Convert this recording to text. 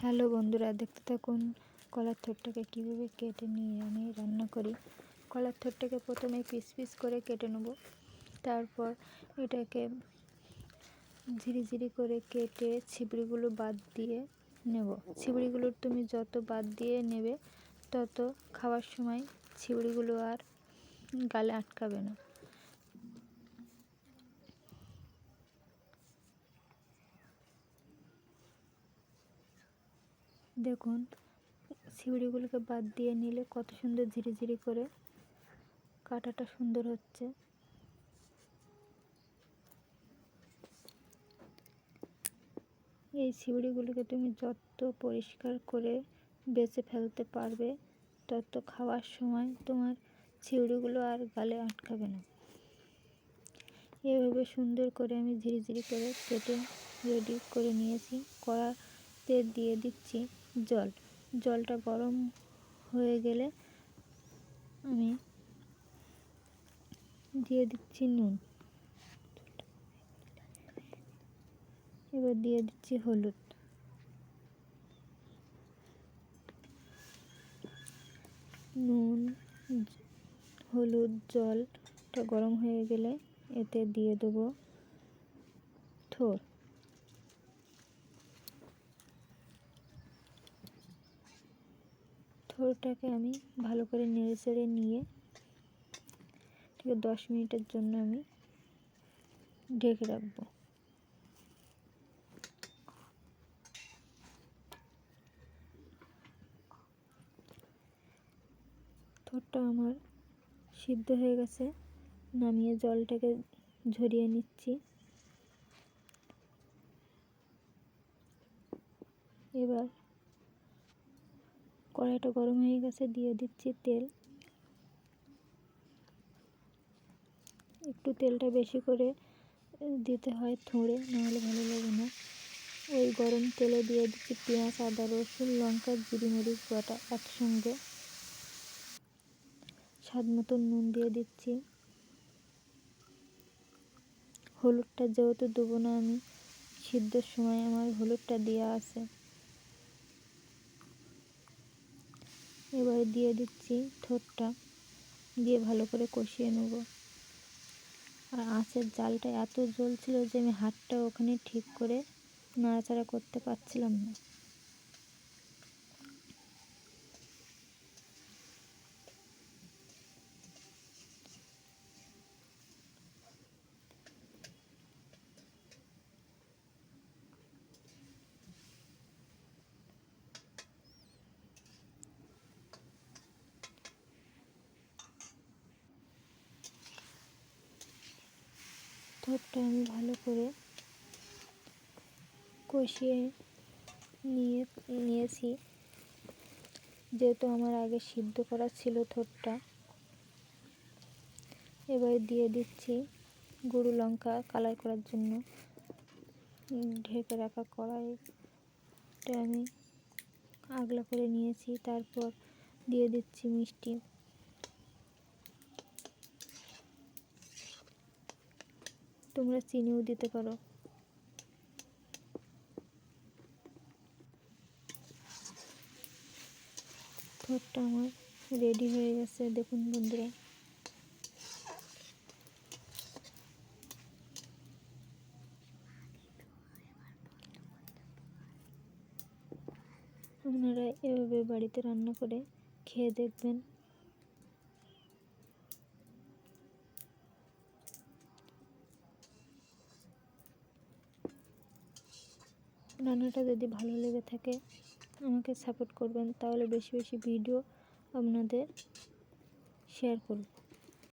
Hello বন্ধুরা, দেখতে থাকুন কলার থোরটাকে কীভাবে কেটে নিয়ে আমি রান্না করি। কলার থোরটাকে প্রথমে পিস পিস করে কেটে নেব। তারপর এটাকে ঝিরি ঝিরি করে কেটে ছিবড়িগুলো বাদ দিয়ে নেব। ছিবড়িগুলো তুমি যত বাদ দিয়ে নেবে, তত খাওয়ার সময় ছিবড়িগুলো আর গালে আটকাবে না। দেখুন শিউড়িগুলোকে বাদ দিয়ে নিলে কত সুন্দর ঝিরি ঝিরি করে কাটাটা সুন্দর হচ্ছে। এই শিউড়িগুলোকে তুমি যত পরিষ্কার করে বেছে ফেলতে পারবে, তত খাওয়ার সময় তোমার ছিউড়িগুলো আর গালে আটকাবে না। এভাবে সুন্দর করে আমি ঝিরি করে কেটে রেডি করে নিয়েছি। কড়াতে দিয়ে দিচ্ছি। জল। জলটা গরম হয়ে গেলে আমি দিয়ে দিচ্ছি নুন। এবার দিয়ে দিচ্ছি হলুদ। নুন, হলুদ, জলটা গরম হয়ে গেলে এতে দিয়ে দেবো থোর। থোরটাকে আমি ভালো করে নেড়ে চেড়ে নিয়ে ঠিক দশ মিনিটের জন্য আমি ঢেকে রাখব। থোরটা আমার সিদ্ধ হয়ে গেছে, নামিয়ে জলটাকে ঝরিয়ে নিচ্ছি। এবার কড়াইটা গরম হয়ে গেছে, দিয়ে দিচ্ছি তেল। একটু তেলটা বেশি করে দিতে হয় থুঁড়ে, নাহলে ভালো লাগে না। ওই গরম তেলে দিয়ে দিচ্ছি পেঁয়াজ, আদা, রসুন, লঙ্কা, জিরি, মরিচ বাটা একসঙ্গে। স্বাদ মতন নুন দিয়ে দিচ্ছি। হলুদটা যেহেতু দেবো না আমি, সিদ্ধর সময় আমার হলুদটা দেওয়া আছে। এবারে দিয়ে দিচ্ছি থোরটা দিয়ে ভালো করে কষিয়ে নেব। আর আঁচের জালটা এত জ্বলছিল যে আমি হাতটা ওখানে ঠিক করে নাড়াচাড়া করতে পারছিলাম না। ঠোঁটটা আমি ভালো করে কষিয়ে নিয়ে, নিয়েছি। যেহেতু আমার আগে সিদ্ধ করা ছিল থোটটা, এবার দিয়ে দিচ্ছি গুঁড়ো লঙ্কা কালার করার জন্য। ঢেকে রাখা কড়াইটা আমি আগলা করে নিয়েছি, তারপর দিয়ে দিচ্ছি মিষ্টি। তোমরা চিনিও দিতে পারো। ঠোঁটটা আমার রেডি হয়ে গেছে, দেখুন বন্ধুরা। আপনারা এভাবে বাড়িতে রান্না করে খেয়ে দেখবেন। রান্নাটা যদি ভালো লেগে থাকে, আমাকে সাপোর্ট করবেন, তাহলে বেশি বেশি ভিডিও আপনাদের শেয়ার করব।